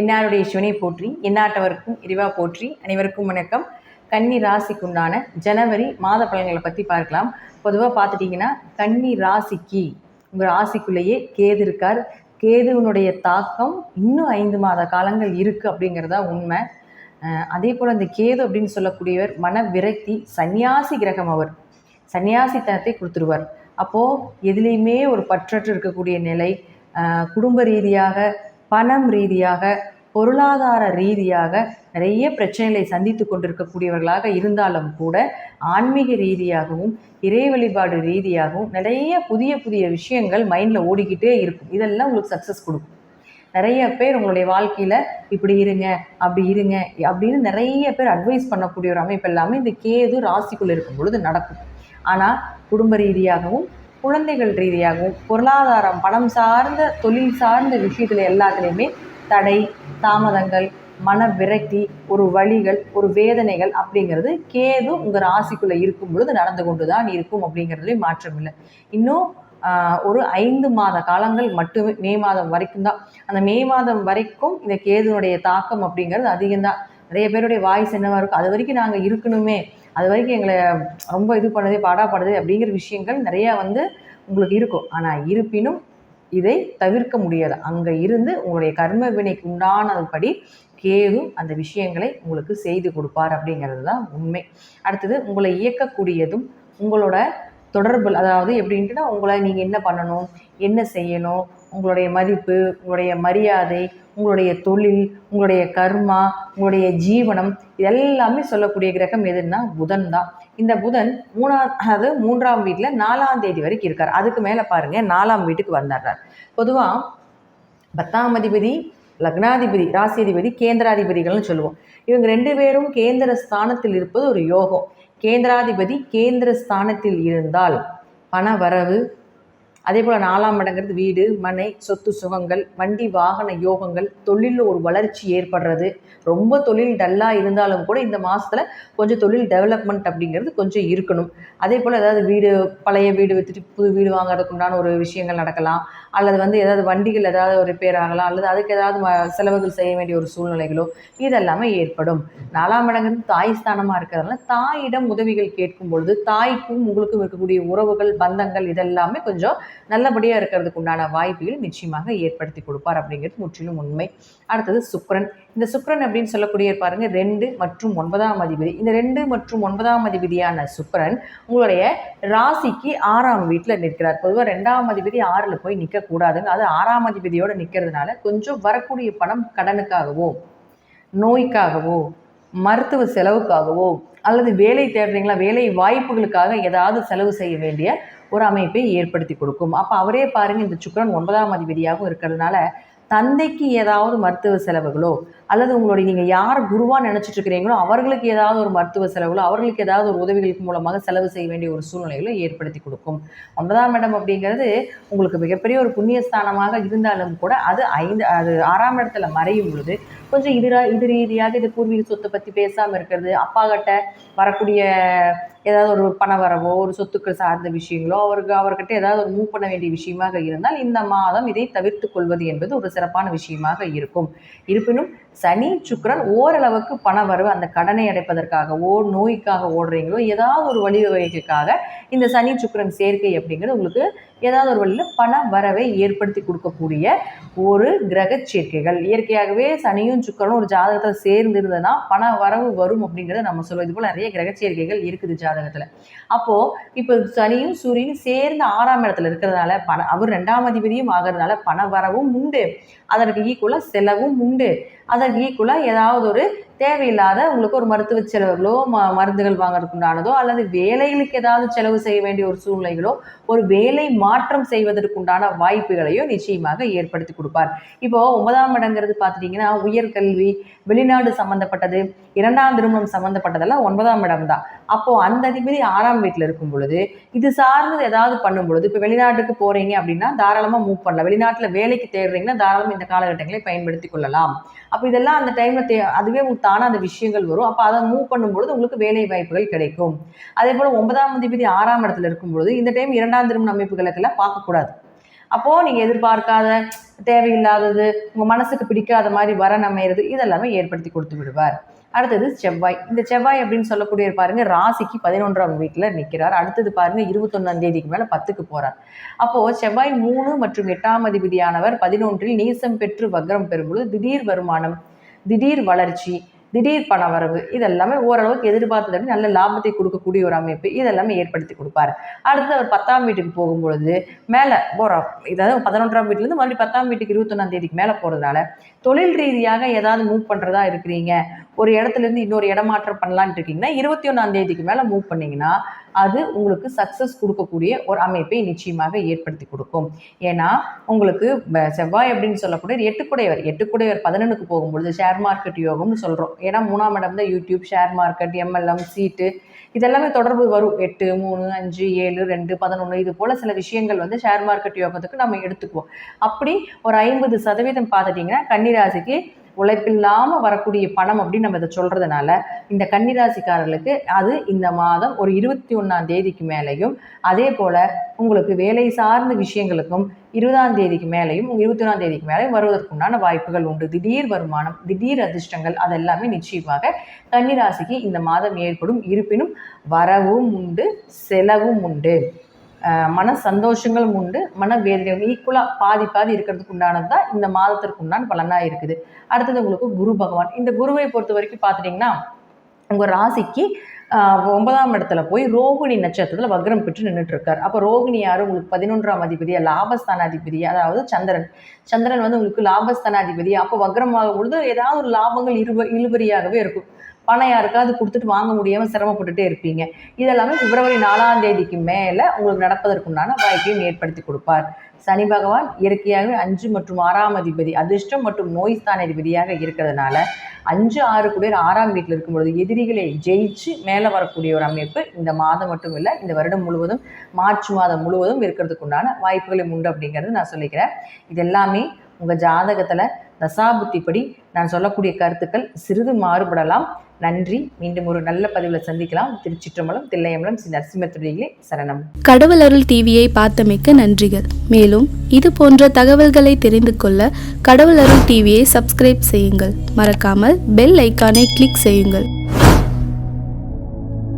தென்னாருடைய சிவனை போற்றி எந்நாட்டவருக்கும் இறைவா போற்றி அனைவருக்கும் வணக்கம். கன்னி ராசிக்குண்டான ஜனவரி மாத பலன்களை பற்றி பார்க்கலாம். பொதுவாக பார்த்துட்டிங்கன்னா கன்னி ராசிக்கு உங்கள் ராசிக்குள்ளேயே கேது இருக்கார். கேதுவனுடைய தாக்கம் இன்னும் ஐந்து மாத காலங்கள் இருக்குது அப்படிங்கிறதா உண்மை. அதே போல் இந்த கேது அப்படின்னு சொல்லக்கூடியவர் மன விரக்தி சன்னியாசி கிரகம் அவர். சன்னியாசித்தனத்தை கொடுத்துருவார். அப்போது எதுலேயுமே ஒரு பற்றற்று இருக்கக்கூடிய நிலை குடும்ப ரீதியாக பணம் ரீதியாக பொருளாதார ரீதியாக நிறைய பிரச்சனைகளை சந்தித்து கொண்டிருக்கக்கூடியவர்களாக இருந்தாலும் கூட ஆன்மீக ரீதியாகவும் இறை வழிபாடு ரீதியாகவும் நிறைய புதிய புதிய விஷயங்கள் மைண்டில் ஓடிக்கிட்டே இருக்கும். இதெல்லாம் உங்களுக்கு சக்ஸஸ் கொடுக்கும். நிறைய பேர் உங்களுடைய வாழ்க்கையில் இப்படி இருங்க அப்படி இருங்க அப்படின்னு நிறைய பேர் அட்வைஸ் பண்ணக்கூடிய ஒரு அமைப்பு எல்லாமே இந்த கேது ராசிக்குள்ளே இருக்கும் பொழுது நடக்கும். ஆனால் குடும்ப ரீதியாகவும் குழந்தைகள் ரீதியாகவும் பொருளாதாரம் பணம் சார்ந்த தொழில் சார்ந்த விஷயத்தில் எல்லாத்துலேயுமே தடை தாமதங்கள் மன விரக்தி ஒரு வழிகள் ஒரு வேதனைகள் அப்படிங்கிறது கேது உங்கள் ராசிக்குள்ளே இருக்கும் பொழுது நடந்து கொண்டு தான் இருக்கும் அப்படிங்கிறதுலேயும் மாற்றம் இல்லை. இன்னும் ஒரு ஐந்து மாத காலங்கள் மட்டுமே மே மாதம் வரைக்கும் தான். அந்த மே மாதம் வரைக்கும் இந்த கேதுனுடைய தாக்கம் அப்படிங்கிறது அதிகம்தான். நிறைய பேருடைய வாய்ஸ் என்னவா இருக்கும்? அது வரைக்கும் நாங்கள் இருக்கணுமே. அது வரைக்கும் எங்களை ரொம்ப இது பண்ணுது பாடாப்படுது அப்படிங்கிற விஷயங்கள் நிறையா வந்து உங்களுக்கு இருக்கும். ஆனால் இருப்பினும் இதை தவிர்க்க முடியாது அங்கே இருந்து உங்களுடைய கர்ம வினைக்கு உண்டானபடி கேதும் அந்த விஷயங்களை உங்களுக்கு செய்து கொடுப்பார் அப்படிங்கிறது தான் உண்மை. அடுத்தது உங்களை இயக்கக்கூடியதும் உங்களோட தொடர்பு அதாவது எப்படின்ட்டுனா உங்களை நீங்கள் என்ன பண்ணணும் என்ன செய்யணும் உங்களுடைய மதிப்பு உங்களுடைய மரியாதை உங்களுடைய தொழில் உங்களுடைய கர்மா உங்களுடைய ஜீவனம் இதெல்லாமே சொல்லக்கூடிய கிரகம் எதுன்னா புதன் தான். இந்த புதன் மூணாம் அதாவது மூன்றாம் வீட்டில் நாலாம் தேதி வரைக்கும் இருக்கார். அதுக்கு மேலே பாருங்கள் நாலாம் வீட்டுக்கு வந்துடுறார் பொதுவாக பத்தாம் அதிபதி லக்னாதிபதி ராசியதிபதி கேந்திராதிபதிகள்னு சொல்லுவோம். இவங்க ரெண்டு பேரும் கேந்திர ஸ்தானத்தில் இருப்பது ஒரு யோகம். கேந்திராதிபதி கேந்திர ஸ்தானத்தில் இருந்தால் பண வரவு அதே போல் நாலாம் இடங்கிறது வீடு மனை சொத்து சுகங்கள் வண்டி வாகன யோகங்கள் தொழிலில் ஒரு வளர்ச்சி ஏற்படுறது. ரொம்ப தொழில் டல்லாக இருந்தாலும் கூட இந்த மாதத்தில் கொஞ்சம் தொழில் டெவலப்மெண்ட் அப்படிங்கிறது கொஞ்சம் இருக்கணும். அதே போல் ஏதாவது வீடு பழைய வீடு விற்றுட்டு புது வீடு வாங்குறதுக்கு உண்டான ஒரு விஷயங்கள் நடக்கலாம். அல்லது வந்து ஏதாவது வண்டிகள் ஏதாவது ரிப்பேர் ஆகலாம். அல்லது அதுக்கு ஏதாவது செலவுகள் செய்ய வேண்டிய ஒரு சூழ்நிலைகளோ இதெல்லாமே ஏற்படும். நாலாம் இடங்கிறது தாய் ஸ்தானமாக இருக்கிறதுனால தாயிடம் உதவிகள் கேட்கும் பொழுது தாய்க்கும் உங்களுக்கும் இருக்கக்கூடிய உறவுகள் பந்தங்கள் இதெல்லாமே கொஞ்சம் நல்லபடியாக இருக்கிறதுக்கு உண்டான வாய்ப்புகள் நிச்சயமாக ஏற்படுத்தி கொடுப்பார் அப்படிங்கிறது முற்றிலும் உண்மை. அடுத்தது சுக்கிரன். இந்த சுக்கிரன் அப்படின்னு சொல்லக்கூடிய பாருங்க ரெண்டு மற்றும் ஒன்பதாம் அதிபதி. இந்த ரெண்டு மற்றும் ஒன்பதாம் அதிபதியான சுக்கிரன் உங்களுடைய ராசிக்கு ஆறாம் வீட்டில் நிற்கிறார். பொதுவாக ரெண்டாம் அதிபதி ஆறில் போய் நிற்கக்கூடாதுங்க அது ஆறாம் அதிபதியோட நிற்கிறதுனால கொஞ்சம் வரக்கூடிய பணம் கடனுக்காகவோ நோய்க்காகவோ மருத்துவ செலவுக்காகவோ அல்லது வேலை தேடுறீங்களா வேலை வாய்ப்புகளுக்காக ஏதாவது செலவு செய்ய வேண்டிய ஒரு அமைப்பை ஏற்படுத்தி கொடுக்கும். அப்போ அவரே பாருங்கள் இந்த சுக்கரன் ஒன்பதாம் அதிபதியாகவும் இருக்கிறதுனால தந்தைக்கு ஏதாவது மருத்துவ செலவுகளோ அல்லது உங்களுடைய நீங்கள் யார் குருவாக நினச்சிட்டு இருக்கிறீங்களோ அவர்களுக்கு ஏதாவது ஒரு மருத்துவ செலவுகளோ அவர்களுக்கு ஏதாவது ஒரு உதவிகளுக்கு மூலமாக செலவு செய்ய வேண்டிய ஒரு சூழ்நிலைகளை ஏற்படுத்தி கொடுக்கும். ஒன்பதாம் இடம் அப்படிங்கிறது உங்களுக்கு மிகப்பெரிய ஒரு புண்ணியஸ்தானமாக இருந்தாலும் கூட அது ஐந்து அது ஆறாம் இடத்துல மறையும் பொழுது கொஞ்சம் இது இது ரீதியாக இது பூர்வீக சொத்தை பற்றி பேசாமல் இருக்கிறது அப்பா கிட்ட வரக்கூடிய ஏதாவது ஒரு பண வரவோ ஒரு சொத்துக்கள் சார்ந்த விஷயங்களோ அவருக்கு அவர்கிட்ட ஏதாவது ஒரு மூவ் பண்ண வேண்டிய விஷயமாக இருந்தால் இந்த மாதம் இதை தவிர்த்து கொள்வது என்பது ஒரு சிறப்பான விஷயமாக இருக்கும். இருப்பினும் சனி சுக்கிரன் ஓரளவுக்கு பண வரவு அந்த கடனை அடைப்பதற்காகவோ நோய்க்காக ஓடுறீங்களோ ஏதாவது ஒரு வழிவகைகளுக்காக இந்த சனி சுக்கிரன் சேர்க்கை அப்படிங்கிறது உங்களுக்கு ஏதாவது ஒரு வழியில் பண வரவை ஏற்படுத்தி கொடுக்கக்கூடிய ஒரு கிரக சேர்க்கைகள். இயற்கையாகவே சனியும் சுக்கரனும் ஒரு ஜாதகத்தில் சேர்ந்து இருந்ததுன்னா பண வரவு வரும் அப்படிங்கிறத நம்ம சொல்லுவோம் இது போல் நிறைய கிரகச்சேரிக்கைகள் இருக்குது ஜாதகத்தில். அப்போது இப்போ சனியும் சூரியனும் சேர்ந்து ஆறாம் இடத்துல இருக்கிறதுனால பண அவர் ரெண்டாம் அதிபதியும் ஆகிறதுனால பண வரவும் உண்டு. அதற்கு ஈக்குவலாக செலவும் உண்டு. அதற்கு ஈக்குவலாக ஏதாவது ஒரு தேவையில்லாத உங்களுக்கு ஒரு மருத்துவ செலவுகளோ ம மருந்துகள் வாங்குறதுக்கு உண்டானதோ அல்லது வேலைகளுக்கு ஏதாவது செலவு செய்ய வேண்டிய ஒரு சூழ்நிலைகளோ ஒரு வேலை மாற்றம் செய்வதற்குண்டான வாய்ப்புகளையோ நிச்சயமாக ஏற்படுத்தி கொடுப்பார். இப்போ ஒன்பதாம் இடங்கிறது பார்த்துட்டிங்கன்னா உயர்கல்வி வெளிநாடு சம்மந்தப்பட்டது இரண்டாம் திருமணம் சம்மந்தப்பட்டதெல்லாம் ஒன்பதாம் இடம் தான். அப்போது அந்த அதிபதி ஆறாம் வீட்டில் இருக்கும் பொழுது இது சார்ந்தது ஏதாவது பண்ணும் பொழுது இப்போ வெளிநாட்டுக்கு போகிறீங்க அப்படின்னா தாராளமாக மூவ் பண்ணலாம். வெளிநாட்டில் வேலைக்கு தேடுறீங்கன்னா தாராளமாக இந்த காலகட்டங்களை பயன்படுத்தி கொள்ளலாம். அப்போ இதெல்லாம் அந்த டைமில் தே அதுவே உங்களுக்கு தானாக அந்த விஷயங்கள் வரும். அப்போ அதை மூவ் பண்ணும்பொழுது உங்களுக்கு வேலை வாய்ப்புகள் கிடைக்கும். அதே போல் ஒன்பதாம் திபதி ஆறாம் இடத்துல இருக்கும்பொழுது இந்த டைம் இரண்டாம் திருமண அமைப்புகளுக்கெல்லாம் பார்க்கக்கூடாது. அப்போது நீங்கள் எதிர்பார்க்காத தேவையில்லாதது உங்கள் மனசுக்கு பிடிக்காத மாதிரி வர அமையிறது இதெல்லாமே ஏற்படுத்தி கொடுத்து விடுவார். அடுத்தது செவ்வாய். இந்த செவ்வாய் அப்படின்னு சொல்லக்கூடிய பாருங்க ராசிக்கு பதினொன்றாம் வீட்டில் நிற்கிறார் அடுத்தது பாருங்க இருபத்தொன்னாம் தேதிக்கு மேலே பத்துக்கு போறார். அப்போ செவ்வாய் மூணு மற்றும் எட்டாம் அதிபதியானவர் பதினொன்றில் நீசம் பெற்று வக்ரம் பெறும்பொழுது திடீர் வருமானம் திடீர் வளர்ச்சி திடீர் பணவரவு இதெல்லாமே ஓரளவுக்கு எதிர்பார்த்ததை நல்ல லாபத்தை கொடுக்கக்கூடிய ஒரு அமைப்பு. இதெல்லாமே ஏற்படுத்தி கொடுப்பார். அடுத்து அவர் பத்தாம் வீட்டுக்கு போகும்பொழுது மேலே போகிறோம் இதாவது பதினொன்றாம் வீட்டிலேருந்து மறுபடியும் பத்தாம் வீட்டுக்கு இருபத்தொன்னாம் தேதிக்கு மேலே போகிறதுனால தொழில் ரீதியாக ஏதாவது மூவ் பண்ணுறதா இருக்கிறீங்க. ஒரு இடத்துல இருந்து இன்னொரு இடமாற்றம் பண்ணலான்ட்டு இருக்கீங்கன்னா இருபத்தி ஒன்றாம் தேதிக்கு மேலே மூவ் பண்ணீங்கன்னா அது உங்களுக்கு சக்ஸஸ் கொடுக்கக்கூடிய ஒரு அமைப்பை நிச்சயமாக ஏற்படுத்தி கொடுக்கும். ஏன்னா உங்களுக்கு செவ்வாய் அப்படின்னு சொல்லக்கூடிய எட்டுக்குடையவர். எட்டுக்குடையவர் பதினொன்றுக்கு போகும்பொழுது ஷேர் மார்க்கெட் யோகம்னு சொல்கிறோம் ஏன்னா மூணாம் இடம் தான் யூடியூப் ஷேர் மார்க்கெட் எம்எல்எம் சீட்டு இதெல்லாமே தொடர்பு வரும். எட்டு மூணு அஞ்சு ஏழு ரெண்டு பதினொன்று இது போல் சில விஷயங்கள் வந்து ஷேர் மார்க்கெட் யோகத்துக்கு நம்ம எடுத்துக்குவோம். அப்படி ஒரு ஐம்பது சதவீதம் பார்த்துட்டிங்கன்னா கன்னிராசிக்கு உழைப்பில்லாமல் வரக்கூடிய பணம் அப்படின்னு நம்ம இதை சொல்கிறதுனால இந்த கன்னிராசிக்காரர்களுக்கு அது இந்த மாதம் ஒரு இருபத்தி ஒன்றாம் தேதிக்கு மேலேயும் அதே போல் உங்களுக்கு வேலை சார்ந்த விஷயங்களுக்கும் இருபதாம் தேதிக்கு மேலேயும் இருபத்தி ஒன்றாம் தேதிக்கு மேலேயும் வருவதற்குண்டான வாய்ப்புகள் உண்டு. திடீர் வருமானம் திடீர் அதிர்ஷ்டங்கள் அதெல்லாமே நிச்சயமாக கன்னிராசிக்கு இந்த மாதம் ஏற்படும். இருப்பினும் வரவும் உண்டு செலவும் உண்டு. மன சந்தோஷங்களும் உண்டு. மன வேதனைகள் ஈக்குவலாக பாதி பாதி இருக்கிறதுக்கு உண்டானது தான் இந்த மாதத்திற்கு உண்டான பலனாக இருக்குது. அடுத்தது உங்களுக்கு குரு பகவான். இந்த குருவை பொறுத்த வரைக்கும் பார்த்துட்டிங்கன்னா உங்கள் ராசிக்கு ஒன்பதாம் இடத்துல போய் ரோகிணி நட்சத்திரத்தில் வக்ரம் பெற்று நின்றுட்டு இருக்கார் அப்போ ரோகிணி யாரும் உங்களுக்கு பதினொன்றாம் அதிபதியா லாபஸ்தானாதிபதி அதாவது சந்திரன். சந்திரன் வந்து உங்களுக்கு லாபஸ்தானாதிபதி அப்போ வக்ரம் ஆகும் பொழுது ஏதாவது ஒரு லாபங்கள் இருப இழுபறியாகவே இருக்கும். பணம் யாருக்காவது கொடுத்துட்டு வாங்க முடியாமல் சிரமப்பட்டுட்டே இருப்பீங்க. இதெல்லாமே பிப்ரவரி நாலாம் தேதிக்கு மேலே உங்களுக்கு நடப்பதற்குண்டான வாய்ப்பையும் ஏற்படுத்தி கொடுப்பார். சனி பகவான் இயற்கையாகவே அஞ்சு மற்றும் ஆறாம் அதிபதி அதிர்ஷ்டம் மற்றும் நோய் ஸ்தானாதிபதியாக இருக்கிறதுனால அஞ்சு ஆறு குடியர் ஆறாம் வீட்டில் இருக்கும் பொழுது எதிரிகளை ஜெயிச்சு மேலே வரக்கூடிய ஒரு அமைப்பு இந்த மாதம் மட்டும் இல்லை இந்த வருடம் முழுவதும் மார்ச் மாதம் முழுவதும் இருக்கிறதுக்கு உண்டான வாய்ப்புகளும் உண்டு அப்படிங்கிறது நான் சொல்லிக்கிறேன். இது எல்லாமே உங்கள் ஜாதகத்தில் தசாபுத்திப்படி நான் சொல்லக்கூடிய கருத்துக்கள் சிறிது மாறுபடலாம். நன்றி. மீண்டும் ஒரு நல்ல பதிவில் சந்திக்கலாம். திருச்சிற்றம்பலம் தில்லையம்பலம் ஸ்ரீ நரசிம்மத்துறையிலே சரணம். கடவுள் அருள் டிவியை பார்த்தமைக்க நன்றிகள். மேலும் இது போன்ற தகவல்களை தெரிந்து கொள்ள கடவுள் அருள் டிவியை சப்ஸ்கிரைப் செய்யுங்கள். மறக்காமல் பெல் ஐக்கானை கிளிக் செய்யுங்கள்.